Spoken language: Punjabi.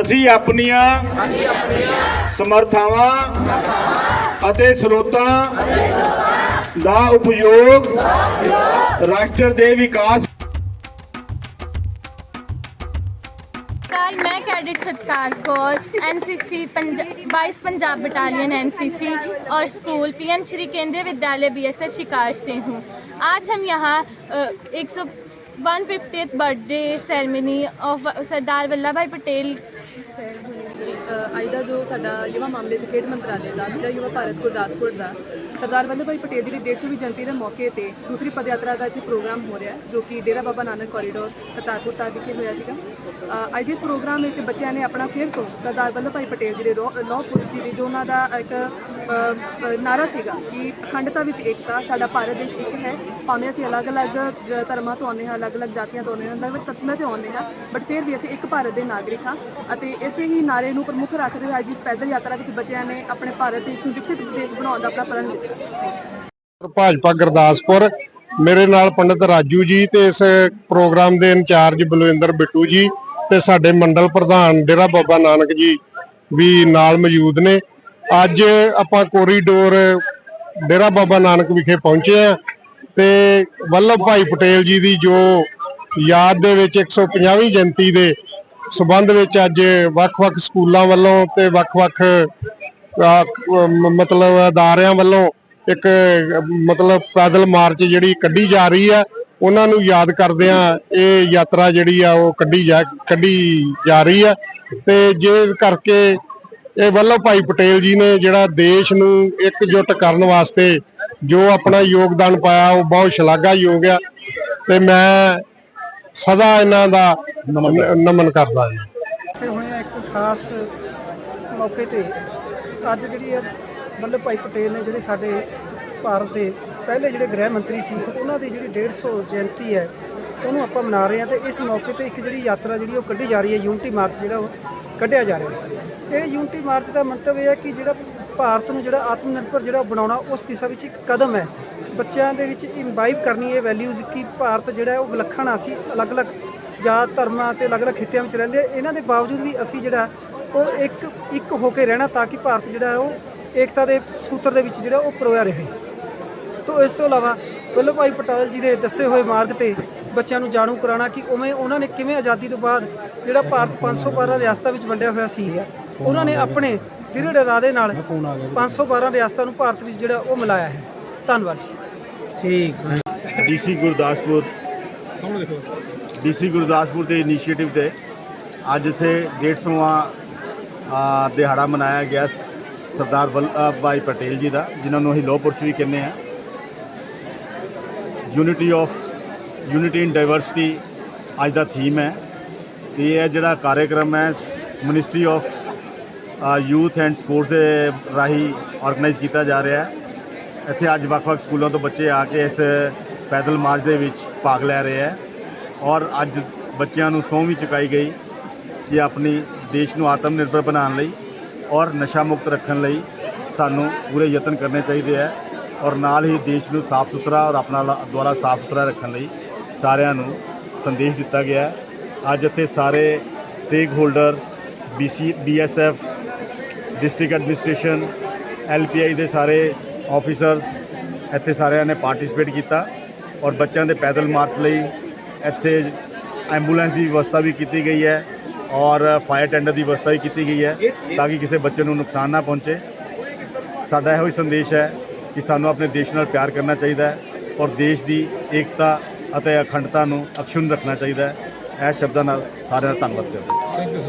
ਅਸੀਂ ਆਪਣੀਆਂ ਸਮਰਥਾਵਾਂ ਅਤੇ ਸਰੋਤਾਂ ਦਾ ਉਪਯੋਗ ਰਾਸ਼ਟਰ ਦੇ ਵਿਕਾਸ ਕੱਲ ਮੈਂ कैडेट सत्कार कौर एनसीसी बाईस पंजाब बटालियन एनसीसी और school PM Shri Kendriya Vidyalaya BSF शिकार से हूँ आज हम यहाँ एक सौ 150th birthday ceremony of Sardar Vallabhai Patel. ਆਈਦਾ ਜੋ ਸਾਡਾ ਯੁਵਾ ਮਾਮਲੇ ਤੇ ਖੇਡ ਮੰਤਰਾਲੇ ਦਾ, ਜਿਹੜਾ ਯੁਵਾ ਭਾਰਤ ਗੁਰਦਾਸਪੁਰ ਦਾ ਸਰਦਾਰ ਵੱਲਭ ਭਾਈ ਪਟੇਲ ਜੀ ਦੀ 150ਵੀਂ ਜਨਮਤੀ ਦੇ ਮੌਕੇ ਤੇ ਦੂਸਰੀ ਪਦਯਾਤਰਾ ਦਾ ਇੱਥੇ ਪ੍ਰੋਗਰਾਮ ਹੋ ਰਿਹਾ, ਜੋ ਕਿ ਡੇਰਾ ਬਾਬਾ ਨਾਨਕ ਕੋਰੀਡੋਰ ਕਰਤਾਰਪੁਰ ਸਾਹਿਬ ਵਿਖੇ ਹੋਇਆ ਸੀਗਾ। ਅੱਜ ਦੇ ਪ੍ਰੋਗਰਾਮ ਵਿੱਚ ਬੱਚਿਆਂ ਨੇ ਆਪਣਾ ਫੇਰ ਤੋਂ ਸਰਦਾਰ ਵੱਲਭ ਭਾਈ ਪਟੇਲ ਜੀ ਦੇ ਲੋਹ ਪੁਰਸ਼ ਦੀ ਜੋ ਉਹਨਾਂ ਦਾ ਇੱਕ ਨਾਰਾ ਸੀਗਾ ਕਿ ਅਖੰਡਤਾ ਵਿੱਚ ਏਕਤਾ ਸਾਡਾ ਭਾਰਤ ਦੇਸ਼ ਇੱਕ ਹੈ। ਭਾਵੇਂ ਅਸੀਂ ਅਲੱਗ-ਅਲੱਗ ਧਰਮਾਂ ਤੋਂ ਆਉਂਦੇ ਹਾਂ, ਅਲੱਗ-ਅਲੱਗ ਜਾਤੀਆਂ ਤੋਂ ਆਉਂਦੇ ਹਾਂ, ਅਲੱਗ-ਅਲੱਗ ਕਸਮਾਂ ਤੋਂ ਆਉਂਦੇ ਹਾਂ ਬਟ ਫਿਰ ਵੀ ਅਸੀਂ ਇੱਕ ਭਾਰਤ ਦੇ ਨਾਗਰਿਕ ਹਾਂ ਅਤੇ ਇਸੇ ਹੀ ਨਾਰੇ ਨੂੰ ਪ੍ਰਮੁੱਖ ਰੱਖਦੇ ਹੋਏ ਅੱਜ ਇਸ ਪੈਦਲ ਯਾਤਰਾ ਵਿੱਚ ਬੱਚਿਆਂ ਨੇ ਆਪਣੇ ਭਾਰਤ ਦੇ ਵਿਕਸਿਤ ਦੇਸ਼ ਬਣਾਉਣ ਦਾ ਆਪਣਾ ਪ੍ਰਣ ਲਿੱਤਾ ਭਾਜਪਾ ਗੁਰਦਾਸਪੁਰ, ਮੇਰੇ ਨਾਲ ਪੰਡਿਤ ਰਾਜੂ ਜੀ ਤੇ ਇਸ ਪ੍ਰੋਗਰਾਮ ਦੇ ਇੰਚਾਰਜ ਬਲਵਿੰਦਰ ਬਿੱਟੂ ਜੀ ਤੇ ਸਾਡੇ ਮੰਡਲ ਪ੍ਰਧਾਨ ਡੇਰਾ ਬਾਬਾ ਨਾਨਕ ਜੀ ਵੀ ਨਾਲ ਮੌਜੂਦ ਨੇ। ਅੱਜ ਆਪਾਂ ਕੋਰੀਡੋਰ ਡੇਰਾ ਬਾਬਾ ਨਾਨਕ ਵਿਖੇ ਪਹੁੰਚੇ ਆ ਤੇ ਵੱਲਭ ਭਾਈ ਪਟੇਲ ਜੀ ਦੀ ਜੋ ਯਾਦ ਦੇ ਵਿੱਚ 150ਵੀਂ ਜਯੰਤੀ ਦੇ ਸਬੰਧ ਵਿੱਚ ਅੱਜ ਵੱਖ-ਵੱਖ ਸਕੂਲਾਂ ਵੱਲੋਂ ਤੇ ਵੱਖ-ਵੱਖ ਮਤਲਬ ਅਦਾਰਿਆਂ ਵੱਲੋਂ ਇੱਕ, ਮਤਲਬ ਪੈਦਲ ਮਾਰਚ ਜਿਹੜੀ ਕੱਢੀ ਜਾ ਰਹੀ ਆ ਉਹਨਾਂ ਨੂੰ ਯਾਦ ਕਰਦਿਆਂ ਇਹ ਯਾਤਰਾ ਜਿਹੜੀ ਆ ਉਹ ਕੱਢੀ ਜਾ ਕੱਢੀ ਜਾ ਰਹੀ ਆ ਤੇ ਜੇ ਕਰਕੇ ਇਹ ਵੱਲਭ ਭਾਈ ਪਟੇਲ ਜੀ ਨੇ ਜਿਹੜਾ ਦੇਸ਼ ਨੂੰ ਇਕਜੁੱਟ ਕਰਨ ਵਾਸਤੇ ਜੋ ਆਪਣਾ ਯੋਗਦਾਨ ਪਾਇਆ, ਉਹ ਬਹੁਤ ਸ਼ਲਾਘਾਯੋਗ ਆ ਤੇ ਮੈਂ ਸਦਾ ਇਹਨਾਂ ਦਾ ਨਮਨ ਕਰਦਾ ਜੀ। ਤੇ ਹੋਏ ਇੱਕ ਖਾਸ ਮੌਕੇ ਤੇ ਅੱਜ ਜਿਹੜੀ ਹੈ ਵੱਲਭ ਭਾਈ ਪਟੇਲ ਨੇ ਜਿਹੜੇ ਸਾਡੇ ਭਾਰਤ ਦੇ ਪਹਿਲੇ ਜਿਹੜੇ ਗ੍ਰਹਿ ਮੰਤਰੀ ਸੀ, ਉਹਨਾਂ ਦੀ ਜਿਹੜੀ 150 ਜਯੰਤੀ ਹੈ ਉਹਨੂੰ ਆਪਾਂ ਮਨਾ ਰਹੇ ਹਾਂ ਤੇ ਇਸ ਮੌਕੇ ਤੇ ਇੱਕ ਜਿਹੜੀ ਯਾਤਰਾ ਜਿਹੜੀ ਉਹ ਕੱਢੀ ਜਾ ਰਹੀ ਹੈ, ਯੂਨਿਟੀ ਮਾਰਚ ਜਿਹੜਾ ਉਹ ਕੱਢਿਆ ਜਾ ਰਿਹਾ ਇਹ ਯੂਨਿਟੀ ਮਾਰਚ ਦਾ ਮੰਤਵ ਇਹ ਹੈ ਕਿ ਜਿਹੜਾ ਭਾਰਤ ਨੂੰ ਜਿਹੜਾ ਆਤਮ ਨਿਰਭਰ ਜਿਹੜਾ ਬਣਾਉਣਾ, ਉਸ ਦਿਸ਼ਾ ਵਿੱਚ ਇੱਕ ਕਦਮ ਹੈ। ਬੱਚਿਆਂ ਦੇ ਵਿੱਚ ਇਨਵਾਈਵ ਕਰਨੀ ਇਹ ਵੈਲਿਊਜ਼ ਕਿ ਭਾਰਤ ਜਿਹੜਾ ਉਹ ਵਿਲੱਖਣ ਆ ਸੀ, ਅਲੱਗ-ਅਲੱਗ ਜਾਤ ਧਰਮਾਂ ਤੇ ਅਲੱਗ-ਅਲੱਗ ਖਿੱਤਿਆਂ ਵਿੱਚ ਰਹਿੰਦੇ ਇਹਨਾਂ ਦੇ ਬਾਵਜੂਦ ਵੀ ਅਸੀਂ ਜਿਹੜਾ ਉਹ ਇੱਕ ਇੱਕ ਹੋ ਕੇ ਰਹਿਣਾ ਤਾਂ ਕਿ ਭਾਰਤ ਜਿਹੜਾ ਉਹ ਏਕਤਾ ਦੇ ਸੂਤਰ ਦੇ ਵਿੱਚ ਜਿਹੜਾ ਉਹ ਪਰੋਇਆ ਰਹੇ। ਤੋਂ ਇਸ ਤੋਂ ਇਲਾਵਾ ਵੱਲਭ ਭਾਈ ਪਟੇਲ ਜੀ ਦੇ ਦੱਸੇ ਹੋਏ ਮਾਰਗ ਤੇ ਬੱਚਿਆਂ ਨੂੰ ਜਾਣੂ ਕਰਾਉਣਾ ਕਿ ਉਵੇਂ ਉਹਨਾਂ ਨੇ ਕਿਵੇਂ ਆਜ਼ਾਦੀ ਤੋਂ ਬਾਅਦ ਜਿਹੜਾ ਭਾਰਤ 512 ਰਿਆਸਤਾਂ ਵਿੱਚ ਵੰਡਿਆ ਹੋਇਆ ਸੀ ਉਹਨਾਂ ਨੇ ਆਪਣੇ ਦ੍ਰਿੜ ਇਰਾਦੇ ਨਾਲ 512 ਰਿਆਸਤਾਂ ਨੂੰ ਭਾਰਤ ਵਿੱਚ ਜਿਹੜਾ ਉਹ ਮਿਲਾਇਆ ਹੈ। ਧੰਨਵਾਦ ਜੀ। ਡੀਸੀ ਗੁਰਦਾਸਪੁਰ। ਡੀਸੀ ਗੁਰਦਾਸਪੁਰ ਦੇ ਇਨੀਸ਼ੀਏਟਿਵ ਤੇ ਅੱਜ ਇੱਥੇ 150ਵਾਂ ਆ, ਦਿਹਾੜਾ ਮਨਾਇਆ ਗਿਆ ਸਰਦਾਰ ਵੱਲਭ ਭਾਈ ਪਟੇਲ ਜੀ ਦਾ ਜਿਨ੍ਹਾਂ ਨੂੰ ਅਸੀਂ ਲੋਹ ਪੁਰਸ਼ ਵੀ ਕਹਿੰਦੇ ਆ unity of unity in diversity ਅੱਜ ਦਾ ਥੀਮ ਹੈ। ਤੇ ਇਹ ਜਿਹੜਾ ਕਾਰਜਕ੍ਰਮ ਹੈ ministry of youth and sports ਦੇ ਰਾਹੀਂ ਆਰਗੇਨਾਈਜ਼ ਕੀਤਾ ਜਾ ਰਿਹਾ ਹੈ। ਇੱਥੇ ਅੱਜ ਵੱਖ-ਵੱਖ ਸਕੂਲਾਂ ਤੋਂ ਬੱਚੇ ਆ ਕੇ ਇਸ ਪੈਦਲ ਮਾਰਚ ਦੇ ਵਿੱਚ ਭਾਗ ਲੈ ਰਹੇ ਹੈ ਔਰ ਅੱਜ ਬੱਚਿਆਂ ਨੂੰ ਸਹੁੰ ਵੀ ਚੁਕਾਈ ਗਈ ਕਿ ਆਪਣੀ ਦੇਸ਼ ਨੂੰ ਆਤਮ ਨਿਰਭਰ ਬਣਾਉਣ ਲਈ ਔਰ ਨਸ਼ਾ ਮੁਕਤ ਰੱਖਣ ਲਈ ਸਾਨੂੰ ਪੂਰੇ ਯਤਨ ਕਰਨੇ ਚਾਹੀਦੇ ਹੈ ਔਰ ਨਾਲ ਹੀ ਦੇਸ਼ ਨੂੰ ਸਾਫ਼ ਸੁਥਰਾ ਔਰ ਆਪਣਾ ਲਾ- ਦੁਆਰਾ ਸਾਫ਼ ਸੁਥਰਾ ਰੱਖਣ ਲਈ ਸਾਰਿਆਂ ਨੂੰ ਸੰਦੇਸ਼ ਦਿੱਤਾ ਗਿਆ ਅੱਜ ਇੱਥੇ ਸਾਰੇ stakeholder BC BSF district administration LPI ਦੇ ਸਾਰੇ ਆਫੀਸਰਸ ਇੱਥੇ ਸਾਰਿਆਂ ਨੇ ਪਾਰਟਿਸਿਪੇਟ ਕੀਤਾ ਔਰ ਬੱਚਿਆਂ ਦੇ ਪੈਦਲ ਮਾਰਚ ਲਈ ਇੱਥੇ ਐਂਬੂਲੈਂਸ ਦੀ ਵਿਵਸਥਾ ਵੀ ਕੀਤੀ ਗਈ ਹੈ ਔਰ ਫਾਇਰ ਟੈਂਡਰ ਦੀ ਵਿਵਸਥਾ ਵੀ ਕੀਤੀ ਗਈ ਹੈ ਤਾਂ ਕਿ ਕਿਸੇ ਬੱਚੇ ਨੂੰ ਨੁਕਸਾਨ ਨਾ ਪਹੁੰਚੇ। ਸਾਡਾ ਇਹੋ ਹੀ ਸੰਦੇਸ਼ ਹੈ ਕਿ ਸਾਨੂੰ ਆਪਣੇ ਦੇਸ਼ ਨਾਲ ਪਿਆਰ ਕਰਨਾ ਚਾਹੀਦਾ ਹੈ ਔਰ ਦੇਸ਼ ਦੀ ਏਕਤਾ ਅਤੇ ਅਖੰਡਤਾ ਨੂੰ ਅਕਸ਼ੁੰਨ ਰੱਖਣਾ ਚਾਹੀਦਾ ਹੈ। ਇਹ ਸ਼ਬਦਾਂ ਨਾਲ ਸਾਰਿਆਂ ਦਾ ਧੰਨਵਾਦ ਕਰਦਾ